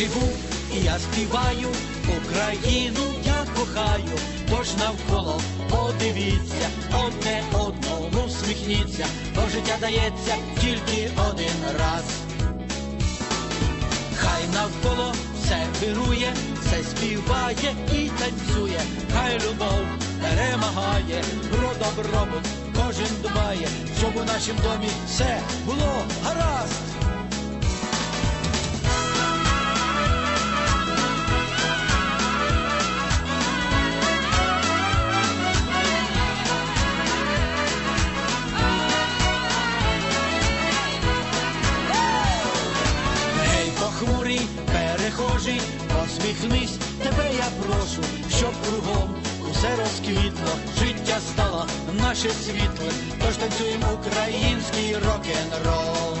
живу і я співаю, Україну я кохаю, тож навколо подивіться, одне одному сміхніться, бо життя дається тільки один раз. Хай навколо все вирує, все співає і танцює, хай любов перемагає, про добробут кожен дбає, щоб у нашім домі все було гаразд. Посміхнись, тебе я прошу, щоб кругом усе розквітло, життя стало наше світле, тож танцюємо український рок-н-рол.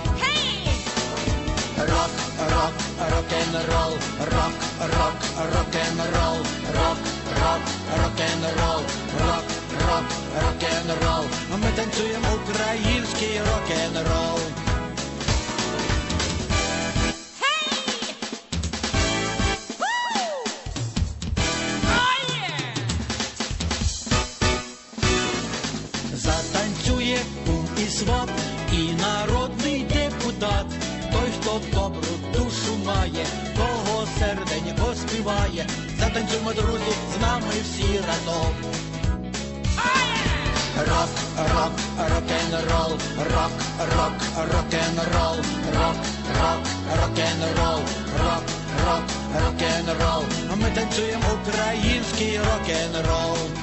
Рок, рок, рок-н-рол, рок, рок, рок-н-рол, рок, рок, рок-н-рол, рок, рок, рок-н-рол. Ми танцюємо український рок-н-рол. І сват, і народний депутат, той, хто добру душу має, кого серденько співає, затанцюємо, друзі, з нами всі разом. Рок, рок, рок-н-рол, рок, рок, рок-н-рол, рок, рок, рок-н-рол, рок, рок, рок-н-рол. Ми танцюємо український рок-н-рол.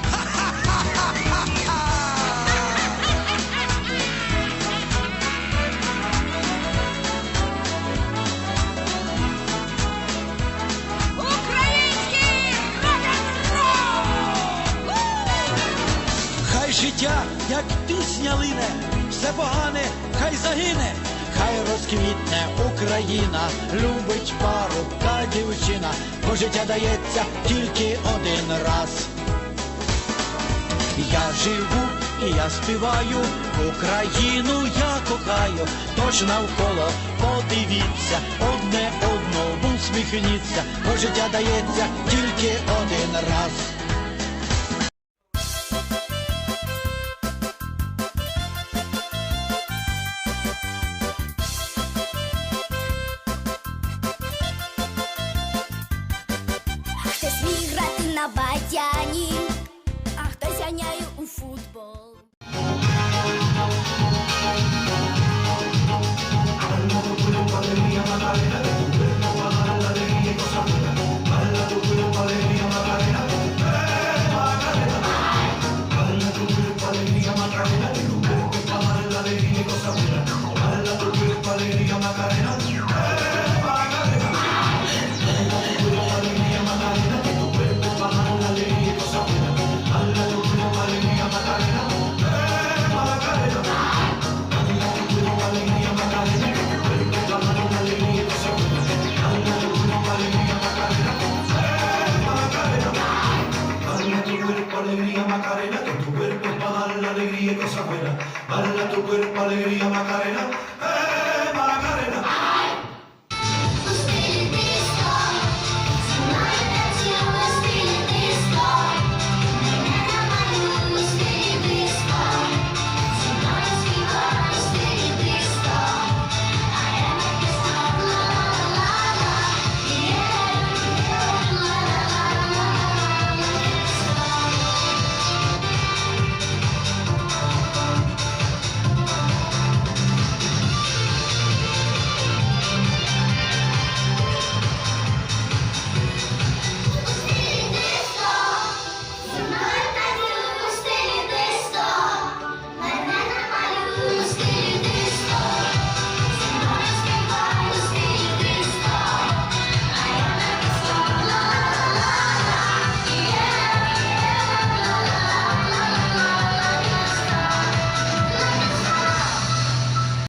Життя, як пісня лине, все погане, хай загине, хай розквітне Україна, любить пару та дівчина, бо життя дається тільки один раз. Я живу і я співаю, Україну я кохаю, тож навколо подивіться, одне одному сміхніться, бо життя дається тільки один раз. на баяні, а хтось ганяє у футбол. Bala Macarena, baila tu cuerpo alegría Macarena. ¡Eh!